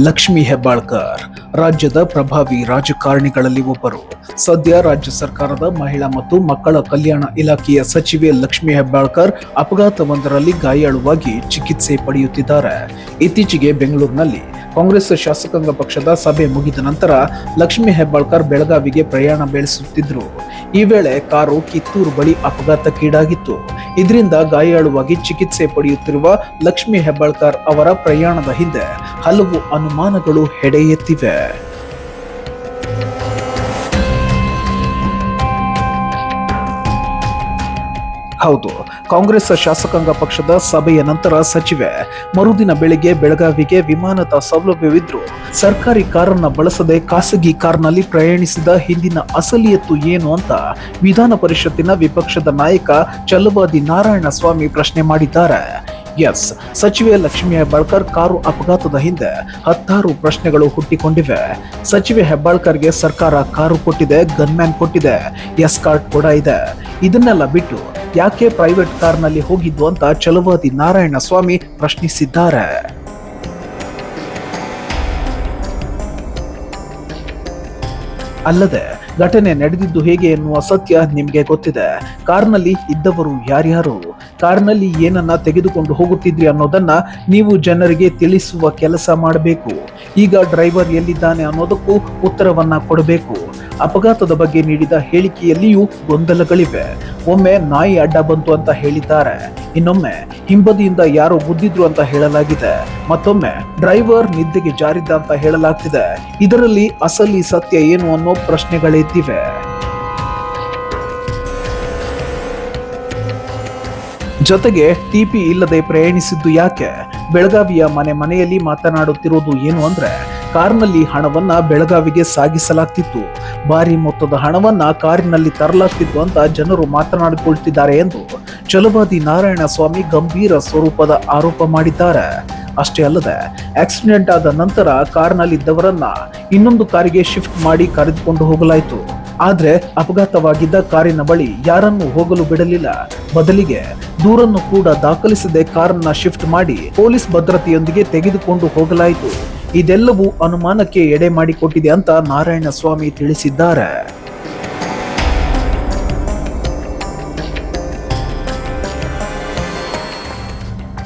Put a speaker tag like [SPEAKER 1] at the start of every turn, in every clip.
[SPEAKER 1] ಲಕ್ಷ್ಮಿ ಹೆಬ್ಬಾಳ್ಕರ್. ರಾಜ್ಯದ ಪ್ರಭಾವಿ ರಾಜಕಾರಣಿಗಳಲ್ಲಿ ಒಬ್ಬರು. ಸದ್ಯ ರಾಜ್ಯ ಸರ್ಕಾರದ ಮಹಿಳಾ ಮತ್ತು ಮಕ್ಕಳ ಕಲ್ಯಾಣ ಇಲಾಖೆಯ ಸಚಿವೆ ಲಕ್ಷ್ಮಿ ಹೆಬ್ಬಾಳ್ಕರ್ ಅಪಘಾತವೊಂದರಲ್ಲಿ ಗಾಯಾಳುವಾಗಿ ಚಿಕಿತ್ಸೆ ಪಡೆಯುತ್ತಿದ್ದಾರೆ. ಇತ್ತೀಚೆಗೆ ಬೆಂಗಳೂರಿನಲ್ಲಿ ಕಾಂಗ್ರೆಸ್ ಶಾಸಕಾಂಗ ಪಕ್ಷದ ಸಭೆ ಮುಗಿದ ನಂತರ ಲಕ್ಷ್ಮಿ ಹೆಬ್ಬಾಳ್ಕರ್ ಬೆಳಗಾವಿಗೆ ಪ್ರಯಾಣ ಬೆಳೆಸುತ್ತಿದ್ದರು. ಈ ವೇಳೆ ಕಾರು ಕಿತ್ತೂರು ಬಳಿ ಅಪಘಾತಕ್ಕೀಡಾಗಿತ್ತು. ಇದರಿಂದ ಗಾಯಾಳುವಾಗಿ ಚಿಕಿತ್ಸೆ ಪಡೆಯುತ್ತಿರುವ ಲಕ್ಷ್ಮಿ ಹೆಬ್ಬಾಳ್ಕರ್ ಅವರ ಪ್ರಯಾಣದ ಹಿಂದೆ ಹಲವು ಅನುಮಾನಗಳು ಹೆಡೆ ಹೌದು, ಕಾಂಗ್ರೆಸ್ ಶಾಸಕಾಂಗ ಪಕ್ಷದ ಸಭೆಯ ನಂತರ ಸಚಿವೆ. ಮರುದಿನ ಬೆಳಿಗ್ಗೆ ಬೆಳಗಾವಿಗೆ ವಿಮಾನದ ಸೌಲಭ್ಯವಿದ್ರು. ಸರ್ಕಾರಿ ಕಾರನ್ನ ಬಳಸದೆ ಖಾಸಗಿ ಕಾರ್ನಲ್ಲಿ ಪ್ರಯಾಣಿಸಿದ ಹಿಂದಿನ ಅಸಲಿಯತ್ತು ಏನು ಅಂತ ವಿಧಾನ ಪರಿಷತ್ತಿನ ವಿಪಕ್ಷದ ನಾಯಕ ಚಲುವಾದಿ ನಾರಾಯಣ ಸ್ವಾಮಿ ಪ್ರಶ್ನೆ ಮಾಡಿದ್ದಾರೆ. ಎಸ್. ಸಚಿವೆ ಲಕ್ಷ್ಮಿ ಹೆಬ್ಬಾಳ್ಕರ್ ಕಾರು ಅಪಘಾತದ ಹಿಂದೆ ಹತ್ತಾರು ಪ್ರಶ್ನೆಗಳು ಹುಟ್ಟಿಕೊಂಡಿವೆ. ಸಚಿವೆ ಹೆಬ್ಬಾಳ್ಕರ್ಗೆ ಸರ್ಕಾರ ಕಾರು ಕೊಟ್ಟಿದೆ, ಗನ್ಮ್ಯಾನ್ ಕೊಟ್ಟಿದೆ, ಎಸ್ ಕಾರ್ಡ್ ಕೂಡ ಇದೆ. ಇದನ್ನೆಲ್ಲ ಬಿಟ್ಟು ಯಾಕೆ ಪ್ರೈವೇಟ್ ಕಾರ್ನಲ್ಲಿ ಹೋಗಿದ್ದು ಅಂತ ಚಲುವಾದಿ ನಾರಾಯಣ ಸ್ವಾಮಿ ಪ್ರಶ್ನಿಸಿದ್ದಾರೆ. ಅಲ್ಲದೆ ಘಟನೆ ನಡೆದಿದ್ದು ಹೇಗೆ ಎನ್ನುವ ಸತ್ಯ ನಿಮಗೆ ಗೊತ್ತಿದೆ. ಕಾರ್ನಲ್ಲಿ ಇದ್ದವರು ಯಾರ್ಯಾರು? ಕಾರ್ನಲ್ಲಿ ಏನನ್ನ ತೆಗೆದುಕೊಂಡು ಹೋಗುತ್ತಿದ್ರಿ ಅನ್ನೋದನ್ನ ನೀವು ಜನರಿಗೆ ತಿಳಿಸುವ ಕೆಲಸ ಮಾಡಬೇಕು. ಈಗ ಡ್ರೈವರ್ ಎಲ್ಲಿದ್ದಾನೆ ಅನ್ನೋದಕ್ಕೂ ಉತ್ತರವನ್ನ ಕೊಡಬೇಕು. ಅಪಘಾತದ ಬಗ್ಗೆ ನೀಡಿದ ಹೇಳಿಕೆಯಲ್ಲಿಯೂ ಗೊಂದಲಗಳಿವೆ. ಒಮ್ಮೆ ನಾಯಿ ಅಡ್ಡ ಬಂತು ಅಂತ ಹೇಳಿದ್ದಾರೆ. ಇನ್ನೊಮ್ಮೆ ಹಿಂಬದಿಯಿಂದ ಯಾರೋ ಗುದ್ದಿದ್ರು ಅಂತ ಹೇಳಲಾಗಿದೆ. ಮತ್ತೊಮ್ಮೆ ಡ್ರೈವರ್ ನಿದ್ದೆಗೆ ಜಾರಿದ್ದ ಅಂತ ಹೇಳಲಾಗ್ತಿದೆ. ಇದರಲ್ಲಿ ಅಸಲಿ ಸತ್ಯ ಏನು ಅನ್ನೋ ಪ್ರಶ್ನೆಗಳೆದ್ದಿವೆ ಜೊತೆಗೆ ಟಿಪಿ ಇಲ್ಲದೆ ಪ್ರಯಾಣಿಸಿದ್ದು ಯಾಕೆ? ಬೆಳಗಾವಿಯ ಮನೆ ಮನೆಯಲ್ಲಿ ಮಾತನಾಡುತ್ತಿರುವುದು ಏನು ಅಂದ್ರೆ ಕಾರ್ನಲ್ಲಿ ಹಣವನ್ನ ಬೆಳಗಾವಿಗೆ ಸಾಗಿಸಲಾಗ್ತಿತ್ತು. ಭಾರಿ ಮೊತ್ತದ ಹಣವನ್ನ ಕಾರಿನಲ್ಲಿ ತರಲಾಗ್ತಿತ್ತು ಅಂತ ಜನರು ಮಾತನಾಡಿಕೊಳ್ತಿದ್ದಾರೆ ಎಂದು ಚಲುವಾದಿ ನಾರಾಯಣ ಸ್ವಾಮಿ ಗಂಭೀರ ಸ್ವರೂಪದ ಆರೋಪ ಮಾಡಿದ್ದಾರೆ. ಅಷ್ಟೇ ಅಲ್ಲದೆ, ಆಕ್ಸಿಡೆಂಟ್ ಆದ ನಂತರ ಕಾರ್ನಲ್ಲಿದ್ದವರನ್ನ ಇನ್ನೊಂದು ಕಾರಿಗೆ ಶಿಫ್ಟ್ ಮಾಡಿ ಕರೆದುಕೊಂಡು ಹೋಗಲಾಯಿತು. ಆದ್ರೆ ಅಪಘಾತವಾಗಿದ್ದ ಕಾರಿನ ಬಳಿ ಯಾರನ್ನು ಹೋಗಲು ಬಿಡಲಿಲ್ಲ. ಬದಲಿಗೆ ದೂರನ್ನು ಕೂಡ ದಾಖಲಿಸದೆ ಕಾರನ್ನ ಶಿಫ್ಟ್ ಮಾಡಿ ಪೊಲೀಸ್ ಭದ್ರತೆಯೊಂದಿಗೆ ತೆಗೆದುಕೊಂಡು ಹೋಗಲಾಯಿತು. ಇದೆಲ್ಲವೂ ಅನುಮಾನಕ್ಕೆ ಎಡೆ ಮಾಡಿಕೊಟ್ಟಿದೆ ಅಂತ ನಾರಾಯಣ ಸ್ವಾಮಿ ತಿಳಿಸಿದ್ದಾರೆ.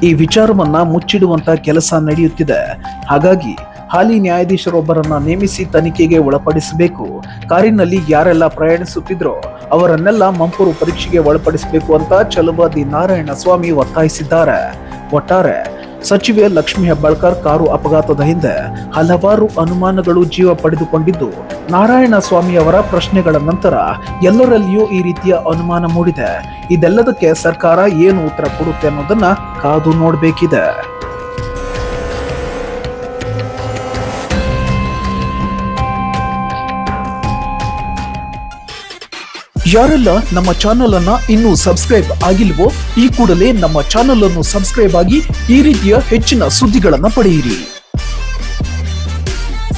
[SPEAKER 1] ಈ ವಿಚಾರವನ್ನ ಮುಚ್ಚಿಡುವಂತ ಕೆಲಸ ನಡೆಯುತ್ತಿದೆ. ಹಾಗಾಗಿ ಹಾಲಿ ನ್ಯಾಯಾಧೀಶರೊಬ್ಬರನ್ನ ನೇಮಿಸಿ ತನಿಖೆಗೆ ಒಳಪಡಿಸಬೇಕು. ಕಾರಿನಲ್ಲಿ ಯಾರೆಲ್ಲ ಪ್ರಯಾಣಿಸುತ್ತಿದ್ರೋ ಅವರನ್ನೆಲ್ಲ ಮಂಪೂರು ಪರೀಕ್ಷೆಗೆ ಒಳಪಡಿಸಬೇಕು ಅಂತ ಚಲುವಾದಿ ನಾರಾಯಣ ಸ್ವಾಮಿ ಒತ್ತಾಯಿಸಿದ್ದಾರೆ. ಒಟ್ಟಾರೆ ಸಚಿವೆ ಲಕ್ಷ್ಮಿ ಹೆಬ್ಬಾಳ್ಕರ್ ಕಾರು ಅಪಘಾತದ ಹಿಂದೆ ಹಲವಾರು ಅನುಮಾನಗಳು ಜೀವ ಪಡೆದುಕೊಂಡಿದ್ದು, ನಾರಾಯಣ ಸ್ವಾಮಿ ಅವರ ಪ್ರಶ್ನೆಗಳ ನಂತರ ಎಲ್ಲರಲ್ಲಿಯೂ ಈ ರೀತಿಯ ಅನುಮಾನ ಮೂಡಿದೆ. ಇದೆಲ್ಲದಕ್ಕೆ ಸರ್ಕಾರ ಏನು ಉತ್ತರ ಕೊಡುತ್ತೆ ಅನ್ನೋದನ್ನ ಕಾದು ನೋಡಬೇಕಿದೆ. ಯಾರೆಲ್ಲ ನಮ್ಮ ಚಾನೆಲ್ ಅನ್ನ ಇನ್ನೂ ಸಬ್ಸ್ಕ್ರೈಬ್ ಆಗಿಲ್ವೋ, ಈ ಕೂಡಲೇ ನಮ್ಮ ಚಾನೆಲ್ ಅನ್ನು ಸಬ್ಸ್ಕ್ರೈಬ್ ಆಗಿ ಈ ರೀತಿಯ ಹೆಚ್ಚಿನ ಸುದ್ದಿಗಳನ್ನು ಪಡೆಯಿರಿ.